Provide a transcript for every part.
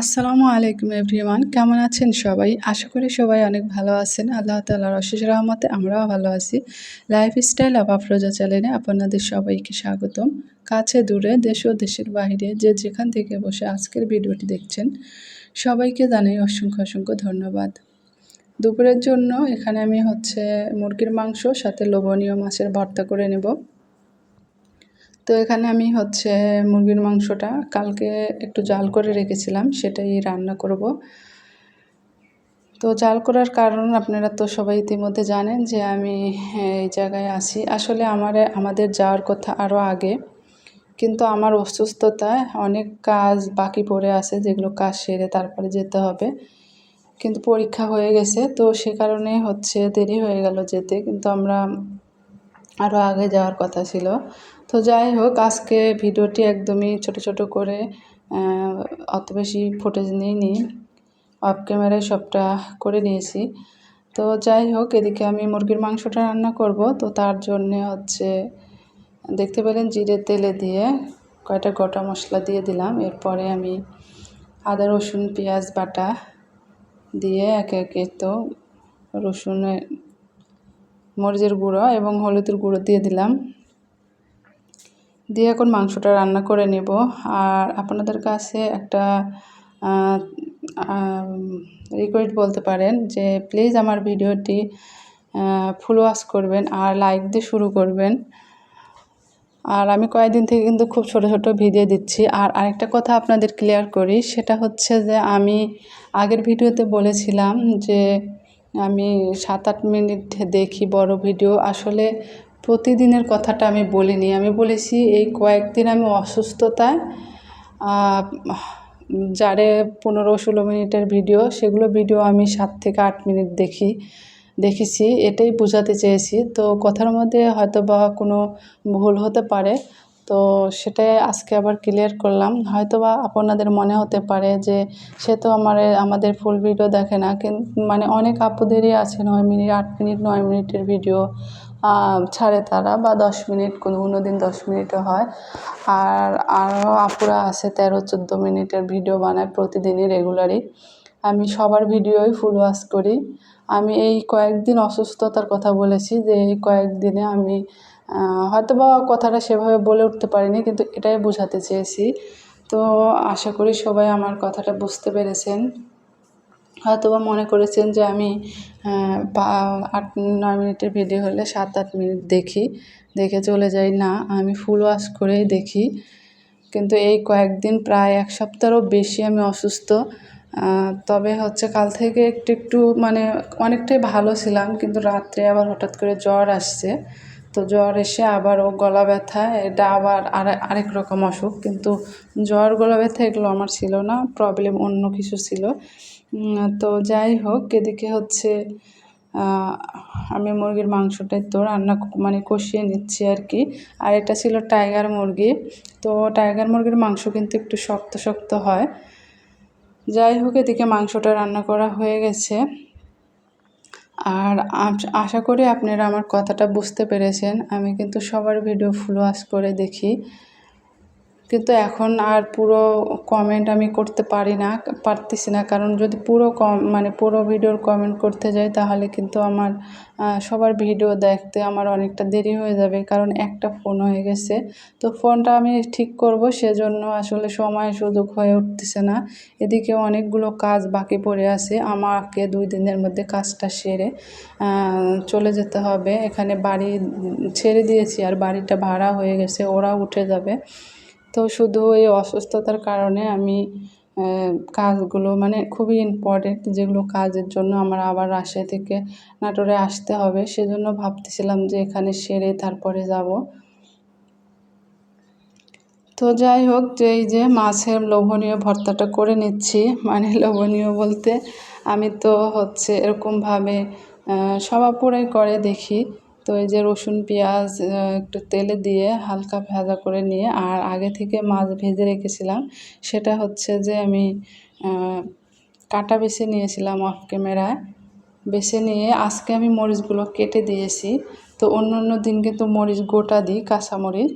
আসসালামু আলাইকুম এভরিওয়ান, কেমন আছেন সবাই? আশা করি সবাই অনেক ভালো আছেন। আল্লাহ তালার অশেষ রহমতে আমরাও ভালো আছি। লাইফস্টাইল অফ আফরোজা চ্যানেলে আপনাদের সবাইকে স্বাগতম। কাছে দূরে, দেশ ও দেশের বাইরে যে যেখান থেকে বসে আজকের ভিডিওটি দেখছেন, সবাইকে জানাই অসংখ্য অসংখ্য ধন্যবাদ। দুপুরের জন্য এখানে আমি হচ্ছে মুরগির মাংস, সাথে লোভনীয় মাছের ভর্তা করে নেব। তো এখানে আমি হচ্ছে মুরগির মাংসটা কালকে একটু জাল করে রেখেছিলাম, সেটাই রান্না করব। তো জাল করার কারণ আপনারা তো সবাই ইতিমধ্যে জানেন যে আমি এই জায়গায় আসি আসলে আমার, আমাদের যাওয়ার কথা আরও আগে, কিন্তু আমার অসুস্থতায় অনেক কাজ বাকি পড়ে আছে, যেগুলো কাজ সেরে তারপরে যেতে হবে। কিন্তু পরীক্ষা হয়ে গেছে, তো সে কারণে হচ্ছে দেরি হয়ে গেল যেতে। কিন্তু আমরা আরও আগে যাওয়ার কথা ছিল। তো যাই হোক, আজকে ভিডিওটি একদমই ছোট ছোট করে অত বেশি ফুটেজ নিইনি। অফ ক্যামেরায় সবটা করে নিয়েছি। তো যাই হোক, এদিকে আমি মুরগির মাংসটা রান্না করব। তো তার জন্যে হচ্ছে, দেখতে পেলেন জিরে তেলে দিয়ে কয়টা গোটা মশলা দিয়ে দিলাম। এরপরে আমি আদা, রসুন, পেঁয়াজ, বাটা দিয়ে একে একে তো রসুনের মরিচের গুঁড়ো এবং হলুদের গুঁড়ো দিয়ে দিলাম। দিয়ে এখন মাংসটা রান্না করে নেব। আর আপনাদের কাছে একটা রিকোয়েস্ট বলতে পারেন যে প্লিজ আমার ভিডিওটি ফুল ওয়াশ করবেন আর লাইক দিয়ে শুরু করবেন। আর আমি কয়েকদিন থেকে কিন্তু খুব ছোট ছোট ভিডিও দিচ্ছি। আর আরেকটা কথা আপনাদের ক্লিয়ার করি, সেটা হচ্ছে যে, আমি আগের ভিডিওতে বলেছিলাম যে আমি সাত আট মিনিট দেখি বড় ভিডিও। আসলে প্রতিদিনের কথাটা আমি বলিনি। আমি বলেছি, এই কয়েকদিন আমি অসুস্থতায় যারে পনেরো ষোলো মিনিটের ভিডিও, সেগুলো ভিডিও আমি সাত থেকে আট মিনিট দেখি, দেখেছি, এটাই বোঝাতে চেয়েছি। তো কথার মধ্যে হয়তো বা কোনো ভুল হতে পারে। তো সেটাই আজকে আবার ক্লিয়ার করলাম। হয়তো বা আপনাদের মনে হতে পারে যে সে তো আমার, আমাদের ফুল ভিডিও দেখে না কিন্তু মানে অনেক আপুদেরই আছে নয় মিনিট, আট মিনিট, নয় মিনিটের ভিডিও ছাড়ে তারা বা দশ মিনিট, কোনো কোনো দিন দশ মিনিটও হয়। আর আরও আপুরা আছে তেরো, চোদ্দ মিনিটের ভিডিও বানায় প্রতিদিনই রেগুলারই আমি সবার ভিডিওই ফুল ওয়াশ করি। আমি এই কয়েকদিন অসুস্থতার কথা বলেছি যে এই কয়েকদিনে আমি হয়তো বা কথাটা সেভাবে বলে উঠতে পারিনি, কিন্তু এটাই বোঝাতে চেয়েছি। তো আশা করি সবাই আমার কথাটা বুঝতে পেরেছেন। হয়তো বা মনে করেছেন যে আমি আট, নয় মিনিটের ভিডিও হলে সাত, আট মিনিট দেখি, দেখে চলে যাই। না, আমি ফুল ওয়াশ করেই দেখি। কিন্তু এই কয়েকদিন প্রায় এক সপ্তাহেরও বেশি আমি অসুস্থ। তবে হচ্ছে কাল থেকে একটু একটু মানে অনেকটাই ভালো ছিলাম, কিন্তু রাত্রে আবার হঠাৎ করে জ্বর আসছে। তো জ্বর এসে আবার ও গলা ব্যথা, এটা আবার আরেক রকম অসুখ। কিন্তু জ্বর, গলা ব্যথা এগুলো আমার ছিল না প্রবলেম অন্য কিছু ছিল। তো যাই হোক, এদিকে হচ্ছে আমি মুরগির মাংসটাই তো রান্না মানে কষিয়ে নিচ্ছি আর কি। আর এটা ছিল টাইগার মুরগি। তো টাইগার মুরগির মাংস কিন্তু একটু শক্ত শক্ত হয়। যাই হোক, এদিকে মাংসটা রান্না করা হয়ে গেছে। আর আশা করি আপনারা আমার কথাটা বুঝতে পেরেছেন। আমি কিন্তু সবার ভিডিও ফুল ওয়াশ করে দেখি। কিন্তু এখন আর পুরো কমেন্ট আমি করতে পারি না, পারতেছি না। কারণ যদি পুরো কম মানে পুরো ভিডিওর কমেন্ট করতে যাই, তাহলে কিন্তু আমার সবার ভিডিও দেখতে আমার অনেকটা দেরি হয়ে যাবে। কারণ একটা ফোন হয়ে গেছে। তো ফোনটা আমি ঠিক করব, সেজন্য আসলে সময় সুযোগ হয়ে উঠতেছে না। এদিকে অনেকগুলো কাজ বাকি পড়ে আছে। আমাকে দুই দিনের মধ্যে কাজটা সেরে চলে যেতে হবে। এখানে বাড়ি ছেড়ে দিয়েছি আর বাড়িটা ভাড়া হয়ে গেছে ওরা উঠে যাবে। তো শুধু এই অসুস্থতার কারণে আমি কাজগুলো মানে খুবই ইম্পর্টেন্ট যেগুলো কাজের জন্য আমার আবার রাজশাহী থেকে নাটোরে আসতে হবে, সেজন্য ভাবতেছিলাম যে এখানে সেরে তারপরে যাব। তো যাই হোক, যে এই যে মাছের লোভনীয় ভর্তাটা করে নিচ্ছি মানে লোভনীয় বলতে আমি তো হচ্ছে এরকমভাবে সবাপুরাই করে দেখি। তো এই যে রসুন, পেঁয়াজ একটু তেলে দিয়ে হালকা ভাজা করে নিয়ে, আর আগে থেকে মাছ ভেজে রেখেছিলাম, সেটা হচ্ছে যে আমি কাটা বেছে নিয়েছিলাম অফ ক্যামেরায় বেছে নিয়ে আজকে আমি মরিচগুলো কেটে দিয়েছি। তো অন্য অন্য দিন কিন্তু মরিচ গোটা দিই কাঁচামরিচ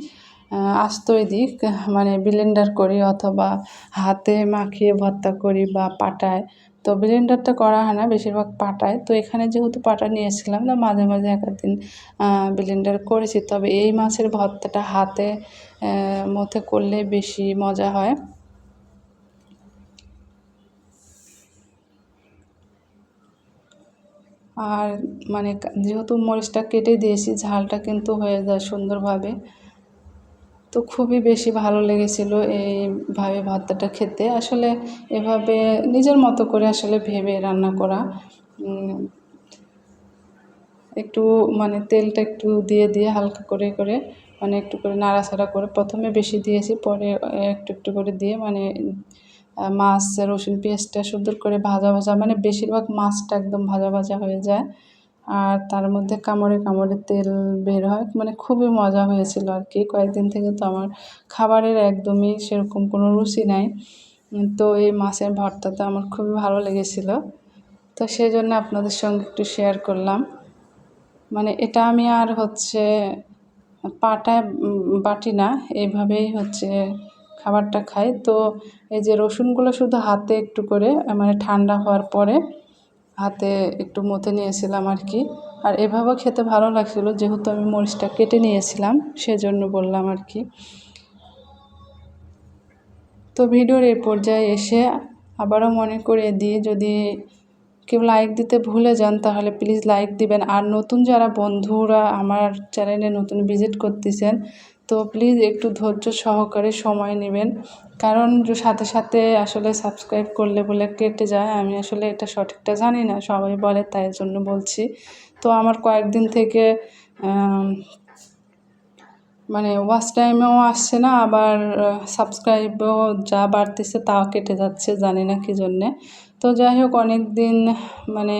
আস্তই দিই মানে ব্লেন্ডার করি অথবা হাতে মাখিয়ে ভর্তা করি বা পাটায়। তো ব্লেন্ডারটা করা হয় না, বেশিরভাগ পাটায়। তো এখানে যেহেতু পাটা নিয়েছিলাম না মাঝে মাঝে এক দিন ব্লেন্ডার করেছি। তবে এই মাছের ভর্তাটা হাতে মধ্যে করলে বেশি মজা হয়। আর মানে যেহেতু মরিচটা কেটে দিয়েছি, ঝালটা কিন্তু হয়ে যায় সুন্দরভাবে। তো খুবই বেশি ভালো লেগেছিল এইভাবে ভর্তাটা খেতে। আসলে এভাবে নিজের মতো করে আসলে ভেবে রান্না করা একটু মানে তেলটা একটু দিয়ে দিয়ে হালকা করে করে মানে একটু করে নাড়াচাড়া করে প্রথমে বেশি দিয়েছি, পরে একটু একটু করে দিয়ে মানে মাছ রসুন পেঁয়াজটা সুন্দর করে ভাজা ভাজা মানে বেশিরভাগ মাছটা একদম ভাজা ভাজা হয়ে যায়। আর তার মধ্যে কামড়ে কামড়ে তেল বের হয়। মানে খুবই মজা হয়েছিল আর কি। কয়েকদিন থেকে তো আমার খাবারের একদমই সেরকম কোনো রুচি নাই। তো এই মাছের ভর্তাটা আমার খুবই ভালো লেগেছিল। তো সেই জন্য আপনাদের সঙ্গে একটু শেয়ার করলাম। মানে এটা আমি আর হচ্ছে পাটায় বাটি না এইভাবেই হচ্ছে খাবারটা খাই। তো এই যে রসুনগুলো শুধু হাতে একটু করে মানে ঠান্ডা হওয়ার পরে হাতে একটু মথে নিয়েছিলাম আর কি। আর এভাবেও খেতে ভালো লাগছিল, যেহেতু আমি মরিচটা কেটে নিয়েছিলাম, সেজন্য বললাম আর কি। তো ভিডিওর এই পর্যায়ে এসে আবারও মনে করে দিয়ে যদি কেউ লাইক দিতে ভুলে যান, তাহলে প্লিজ লাইক দিবেন। আর নতুন যারা বন্ধুরা আমার চ্যানেলে নতুন ভিজিট করতেছেন, তো প্লিজ একটু ধৈর্য সহকারে সময় নেবেন। কারণ সাথে সাথে আসলে সাবস্ক্রাইব করলে বলে কেটে যায়, আমি আসলে এটা সঠিকটা জানি না, সবাই বলে তাই জন্য বলছি। তো আমার কয়েকদিন থেকে মানে ওয়াচ টাইমেও আসছে না, আবার সাবস্ক্রাইবও যা বাড়তেছে তাও কেটে যাচ্ছে, জানি না কী জন্যে। তো যাই হোক অনেক দিন মানে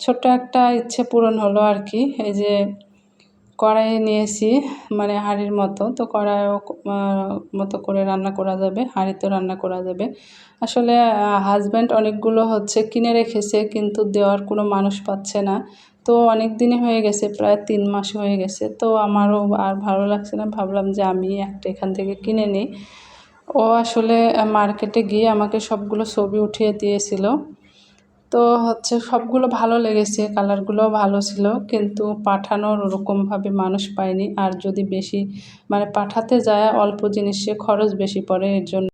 ছোট্ট একটা ইচ্ছে পূরণ হলো আর কি, এই যে কড়াই নিয়েছি মানে হাঁড়ির মতো। তো কড়াইও মতো করে রান্না করা যাবে হাঁড়িতে রান্না করা যাবে। আসলে হাজব্যান্ড অনেকগুলো হচ্ছে কিনে রেখেছে, কিন্তু দেওয়ার কোনো মানুষ পাচ্ছে না। তো অনেক দিনই হয়ে গেছে, প্রায় তিন মাস হয়ে গেছে। তো আমারও আর ভালো লাগছে না, ভাবলাম যে আমি একটা এখান থেকে কিনে নিই। ও আসলে মার্কেটে গিয়ে আমাকে সবগুলো ছবি উঠিয়ে দিয়েছিল। তো হচ্ছে সবগুলো ভালো লেগেছে কালারগুলো ভালো ছিল, কিন্তু পাঠানোর ওরকমভাবে মানুষ পায়নি। আর যদি বেশি মানে পাঠাতে যায় অল্প জিনিসে খরচ বেশি পড়ে, এর জন্য